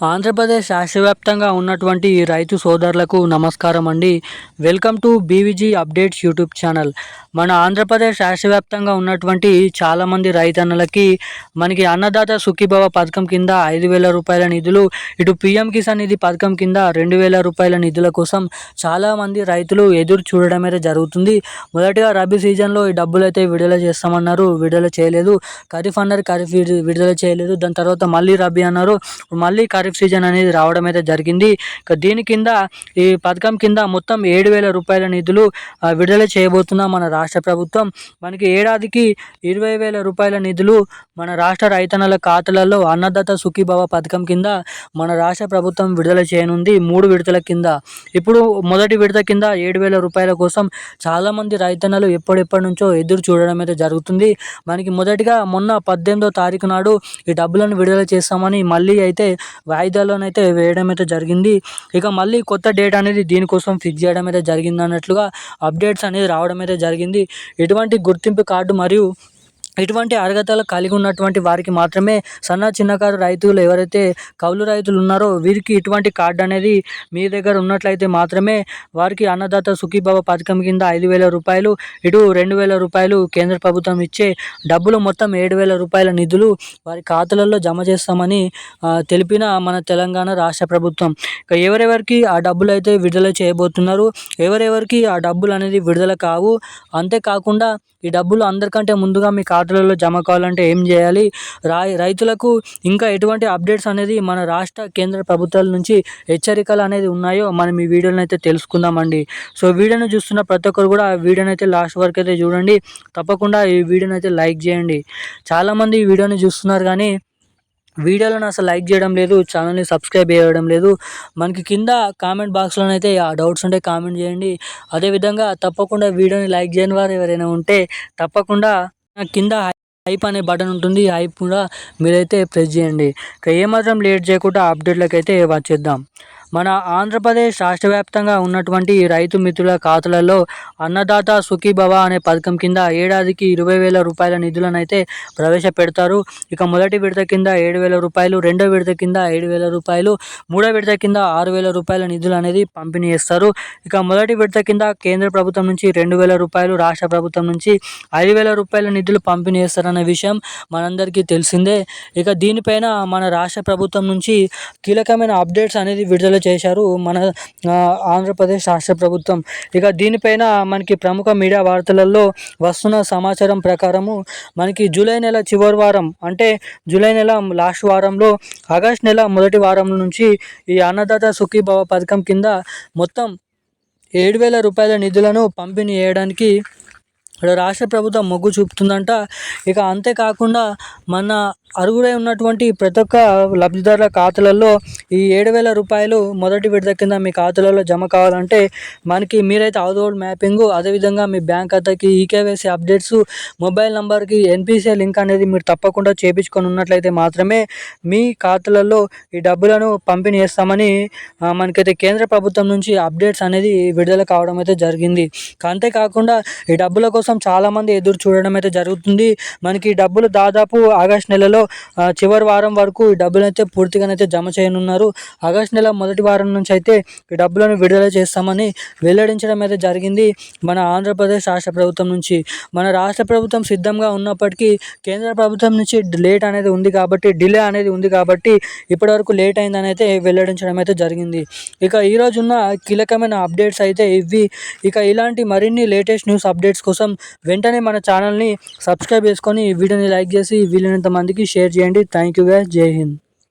ఆంధ్రప్రదేశ్ రాష్ట్రవ్యాప్తంగా ఉన్నటువంటి రైతు సోదరులకు నమస్కారం అండి. Welcome to B V G updates YouTube channel. మన ఆంధ్రప్రదేశ్ రాష్ట్రవ్యాప్తంగా ఉన్నటువంటి చాలామంది రైతన్నలకి మనకి అన్నదాత సుఖీభవ పథకం కింద ఐదు వేల రూపాయల నిధులు ఇటు పిఎం కిసాన్ నిధి పథకం కింద రెండు వేల రూపాయల నిధుల కోసం చాలామంది రైతులు ఎదురు చూడడమే అయితే జరుగుతుంది. మొదటిగా రబీ సీజన్లో ఈ డబ్బులు అయితే విడుదల చేస్తామన్నారు. విడుదల చేయలేదు. ఖరీఫ్ అన్నారు ఖరీఫ్ విడుదల చేయలేదు. దాని తర్వాత మళ్ళీ రబీ అన్నారు. మళ్ళీ ఖరీఫ్ సీజన్ అనేది రావడం అయితే జరిగింది. ఇక దీని కింద ఈ పథకం కింద మొత్తం ఏడు వేల రూపాయల నిధులు విడుదల చేయబోతున్నాం మన రాష్ట్ర ప్రభుత్వం. మనకి ఏడాదికి ఇరవై వేల రూపాయల నిధులు మన రాష్ట్ర రైతన్నల ఖాతాలలో అన్నదాత సుఖీభవ పథకం కింద మన రాష్ట్ర ప్రభుత్వం విడుదల చేయనుంది మూడు విడతల కింద. ఇప్పుడు మొదటి విడత కింద ఏడు వేల రూపాయల కోసం చాలామంది రైతన్నలు ఎప్పటిప్పటి నుంచో ఎదురు చూడడం అయితే జరుగుతుంది. మనకి మొదటిగా మొన్న పద్దెనిమిదో తారీఖు నాడు ఈ డబ్బులను విడుదల చేస్తామని మళ్ళీ అయితే వాయిదాలోనైతే వేయడం అయితే జరిగింది. ఇక మళ్ళీ కొత్త డేట్ అనేది దీనికోసం ఫిక్స్ చేయడం అయితే జరిగింది అన్నట్లుగా అప్డేట్స్ అనేది రావడం అయితే జరిగింది. ఎటువంటి గుర్తింపు కార్డు మరియు ఇటువంటి అర్హతలు కలిగి ఉన్నటువంటి వారికి మాత్రమే సన్న చిన్నకారు రైతులు ఎవరైతే కౌలు రైతులు ఉన్నారో వీరికి ఇటువంటి కార్డు అనేది మీ దగ్గర ఉన్నట్లయితే మాత్రమే వారికి అన్నదాత సుఖీభవ పథకం కింద ఐదు వేల రూపాయలు ఇటు రెండు వేల రూపాయలు కేంద్ర ప్రభుత్వం ఇచ్చే డబ్బులు మొత్తం ఏడు వేల రూపాయల నిధులు వారి ఖాతాలలో జమ చేస్తామని తెలిపిన మన తెలంగాణ రాష్ట్ర ప్రభుత్వం. ఇక ఎవరెవరికి ఆ డబ్బులు అయితే విడుదల చేయబోతున్నారు ఎవరెవరికి ఆ డబ్బులు అనేది విడుదల కావు అంతేకాకుండా ఈ డబ్బులు అందరికంటే ముందుగా మీ ఖాతాలలో జమ కావాలంటే ఏం చేయాలి? రాయ్ రైతులకు ఇంకా ఎటువంటి అప్డేట్స్ అనేది మన రాష్ట్ర కేంద్ర ప్రభుత్వాల నుంచి హెచ్చరికలు అనేది ఉన్నాయో మనం ఈ వీడియోని అయితే తెలుసుకుందామండి. సో వీడియోని చూస్తున్న ప్రతి ఒక్కరు కూడా ఆ వీడియోని అయితే లాస్ట్ వరకు అయితే చూడండి. తప్పకుండా ఈ వీడియోని అయితే లైక్ చేయండి. చాలామంది ఈ వీడియోని చూస్తున్నారు కానీ వీడియోలను అసలు లైక్ చేయడం లేదు ఛానల్ని సబ్స్క్రైబ్ చేయడం లేదు. మనకి కింద కామెంట్ బాక్స్లోనైతే ఆ డౌట్స్ ఉంటే కామెంట్ చేయండి. అదేవిధంగా తప్పకుండా వీడియోని లైక్ చేయని వారు ఎవరైనా ఉంటే తప్పకుండా కింద హైప్ అనే బటన్ ఉంటుంది. హైప్ కూడా మీరైతే ప్రెస్ చేయండి. ఇక ఏమాత్రం లేట్ చేయకుండా అప్డేట్లకు అయితే వచ్చేద్దాం మన ఆంధ్రప్రదేశ్ రాష్ట్ర వ్యాప్తంగా ఉన్నటువంటి రైతు మిత్రుల ఖాతాలలో అన్నదాత సుఖీభవ అనే పథకం కింద ఏడాదికి ఇరవై వేల రూపాయల నిధులను అయితే ప్రవేశపెడతారు. ఇక మొదటి విడత కింద ఏడు వేల రూపాయలు రెండో విడత కింద ఏడు వేల రూపాయలు మూడో విడత కింద ఆరు వేల రూపాయల నిధులు అనేది పంపిణీ చేస్తారు. ఇక మొదటి విడత కింద కేంద్ర ప్రభుత్వం నుంచి రెండు వేల రూపాయలు రాష్ట్ర ప్రభుత్వం నుంచి ఐదు వేల రూపాయల నిధులు పంపిణీ చేస్తారన్న విషయం మనందరికీ తెలిసిందే. ఇక దీనిపైన మన రాష్ట్ర ప్రభుత్వం నుంచి కీలకమైన అప్డేట్స్ అనేది విడుదల చేశారు మన ఆంధ్రప్రదేశ్ రాష్ట్ర ప్రభుత్వం. ఇక దీనిపైన మనకి ప్రముఖ మీడియా వార్తలలో వస్తున్న సమాచారం ప్రకారము మనకి జూలై నెల చివరి వారం అంటే జూలై నెల లాస్ట్ వారంలో ఆగస్ట్ నెల మొదటి వారం నుంచి ఈ అన్నదాత సుఖీభవ పథకం కింద మొత్తం ఏడు వేల రూపాయల నిధులను పంపిణీ చేయడానికి ఇక్కడ రాష్ట్ర ప్రభుత్వం మొగ్గు చూపుతుందంట. ఇక అంతేకాకుండా మన అరుగుడై ఉన్నటువంటి ప్రతి ఒక్క లబ్ధిదారుల ఖాతాలలో ఈ ఏడు వేల రూపాయలు మొదటి విడత కింద మీ ఖాతాలలో జమ కావాలంటే మనకి మీరైతే అవుదోడ్ మ్యాపింగ్ అదేవిధంగా మీ బ్యాంక్ ఖాతాకి E K Y C updates mobile నెంబర్కి N P C I link అనేది మీరు తప్పకుండా చేపించుకొని ఉన్నట్లయితే మాత్రమే మీ ఖాతాలలో ఈ డబ్బులను పంపిణీ చేస్తామని మనకైతే కేంద్ర ప్రభుత్వం నుంచి అప్డేట్స్ అనేది విడుదల కావడం అయితే జరిగింది. అంతేకాకుండా ఈ డబ్బుల కోసం కోసం చాలామంది ఎదురు చూడడం అయితే జరుగుతుంది. మనకి డబ్బులు దాదాపు ఆగస్ట్ నెలలో చివరి వారం వరకు ఈ డబ్బులు అయితే పూర్తిగానైతే జమ చేయనున్నారు. ఆగస్ట్ నెల మొదటి వారం నుంచి అయితే ఈ డబ్బులను విడుదల చేస్తామని వెల్లడించడం అయితే జరిగింది. మన ఆంధ్రప్రదేశ్ రాష్ట్ర ప్రభుత్వం నుంచి. మన రాష్ట్ర ప్రభుత్వం సిద్ధంగా ఉన్నప్పటికీ కేంద్ర ప్రభుత్వం నుంచి లేట్ అనేది ఉంది కాబట్టి డిలే అనేది ఉంది కాబట్టి ఇప్పటివరకు లేట్ అయిందని అయితే వెల్లడించడం అయితే జరిగింది. ఇక ఈరోజు ఉన్న కీలకమైన అప్డేట్స్ అయితే ఇవి. ఇక ఇలాంటి మరిన్ని లేటెస్ట్ న్యూస్ అప్డేట్స్ కోసం వెంటనే మన ఛానల్ని సబ్స్క్రైబ్ చేసుకొని ఈ వీడియోని లైక్ చేసి వీలైనంత మందికి షేర్ చేయండి. థ్యాంక్ యూ గైస్ జై హింద్.